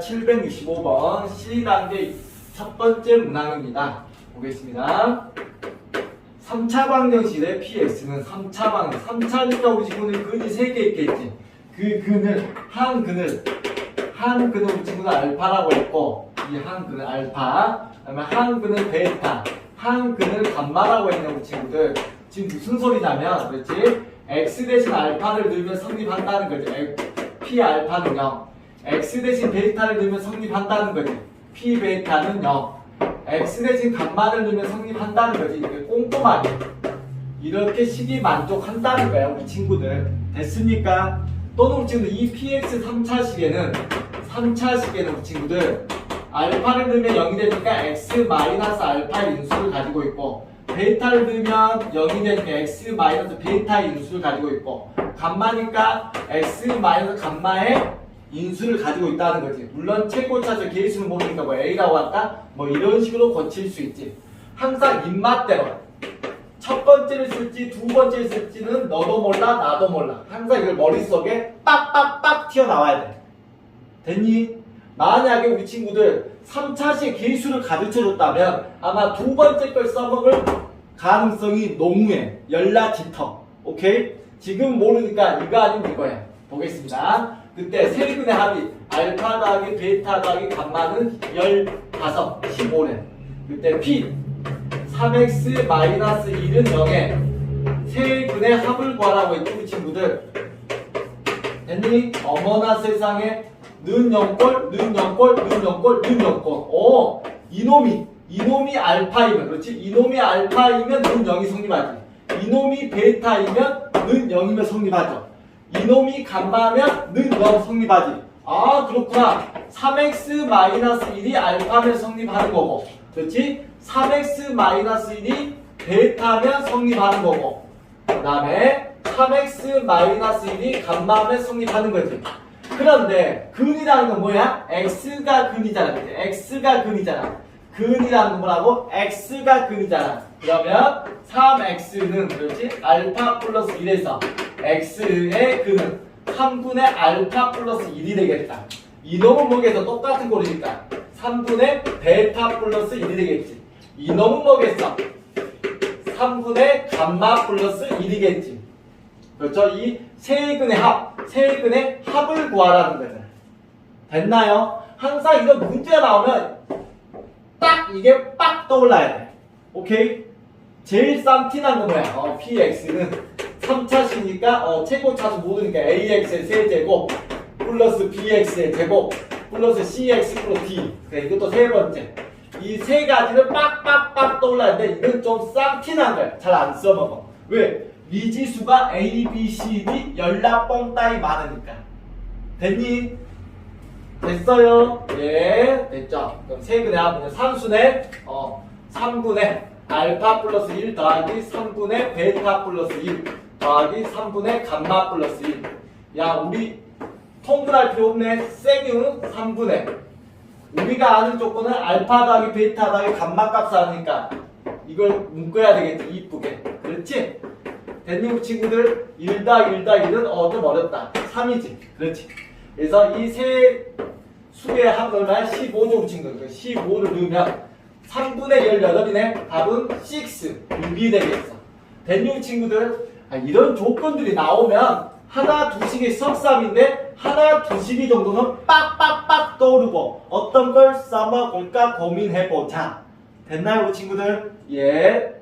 765번 C단계 첫 번째 문항입니다. 보겠습니다. 3차 방정식의 px는 3차 방정 3차니까 우리 친구는 근이 3개 있겠지. 그 근을 한 근을 한 근을 우리 친구는 알파라고 했고 이 한 근을 알파 그 다음에 한 근을 베타 한 근을 감마라고 했는 우리 친구들 지금 무슨 소리냐면 그렇지 x 대신 알파를 넣으면 성립한다는 에- p 알파는 0 x 대신 베타를 넣으면 성립한다는 거지. P 베타는 0 x 대신 감마를 넣으면 성립한다는 거지. 이렇게 꼼꼼하게. 이렇게 식이 만족한다는 거야 우리 친구들. 됐습니까? 또는 친구들 이 px 3차 시계는 3차 시계는 우리 친구들 알파를 넣으면 0이 되니까 x 마이너스 알파 인수를 가지고 있고 베타를 넣으면 0이 되니까 x 마이너스 베타 인수를 가지고 있고 감마니까 x 마이너스 감마의 인수를 가지고 있다는 거지. 물론 최고차적 개수는 모르니까 뭐 a라고 할까? 뭐 이런 식으로 고칠 수 있지. 항상 입맛대로. 첫 번째를 쓸지 두 번째를 쓸지는 너도 몰라 나도 몰라. 항상 이걸 머릿속에 빡빡빡 튀어나와야 돼. 됐니? 만약에 우리 친구들 3차식 개수를 가르쳐줬다면 아마 두 번째 걸 써먹을 가능성이 농후해 연락 짙어 오케이? 지금 모르니까 이거 아니면 이거야 보겠습니다. 그때 세근의 합이 알파 더하기 베타 더하기 감마는 15, 15래 그때 P 3x 마이너스 1은 0에 세근의 합을 구하라고 했죠 우리 친구들. 됐니? 어머나 세상에 는 0꼴, 는 0꼴, 는 0꼴, 는 0꼴. 오 이놈이 이놈이 알파이면 그렇지? 이놈이 알파이면 는 0이 성립하지. 이놈이 베타이면 는 0이면 성립하죠 이놈이 감마면 는0 성립하지. 아 그렇구나. 3x 마이너스 1이 알파면 성립하는 거고. 그렇지? 3x 마이너스 1이 베타면 성립하는 거고. 그 다음에 3x 마이너스 1이 감마면 성립하는 거지. 그런데 근이라는 건 뭐야? x가 근이잖아. 그치? x가 근이잖아 근이라는 건 뭐라고? x가 근이잖아 그러면 3x는 그렇지? 알파 플러스 1에서 x의 근은 3분의 알파 플러스 1이 되겠다 이놈은 뭐겠어? 똑같은 꼴이니까 3분의 베타 플러스 1이 되겠지 이놈은 뭐겠어? 3분의 감마 플러스 1이겠지 그렇죠? 이 세 근의 합, 세 근의 합을 구하라는 거잖아요. 됐나요? 항상 이거 문제가 나오면 딱 이게 빡 떠올라야 돼. 오케이? 제일 싼 티난 건 뭐야? 어, px는 3차시니까 어, 최고 차수 모르니까 ax의 세제곱 플러스 bx의 제곱 플러스 cx 플러스 d 그래, 이것도 세 번째 이 세 가지를 빡빡빡 떠올라는데 이건 좀 쌍티난 거야 잘 안 써먹어 왜? 미지수가 A, B, C, D 연락봉 따위 많으니까 됐니? 됐어요? 예 됐죠. 그럼 세근의 합은 산수네 어 3분의 알파 플러스 1 더하기 3분의 베타 플러스 1 더하기 3분의 감마 플러스 1 야 우리 통분할 필요 없네. 세균 3분의. 우리가 아는 조건은 알파 더하기 베타 더하기 감마 값을 아니까 이걸 묶어야 되겠지 이쁘게. 그렇지? 됐니? 친구들? 1다 1다 1은 어 좀 어렵다. 3이지? 그렇지 그래서 이 세 수의 합은 얼마야? 15죠 우리 친구들 15를 넣으면 3분의 18이네. 답은 6 6이 되겠어. 우리 친구들 아, 이런 조건들이 나오면 하나 두식이 석삼인데 하나 두식이 정도는 빡빡빡 떠오르고 어떤 걸 써먹을까 고민해보자. 됐나요 우리 친구들? 예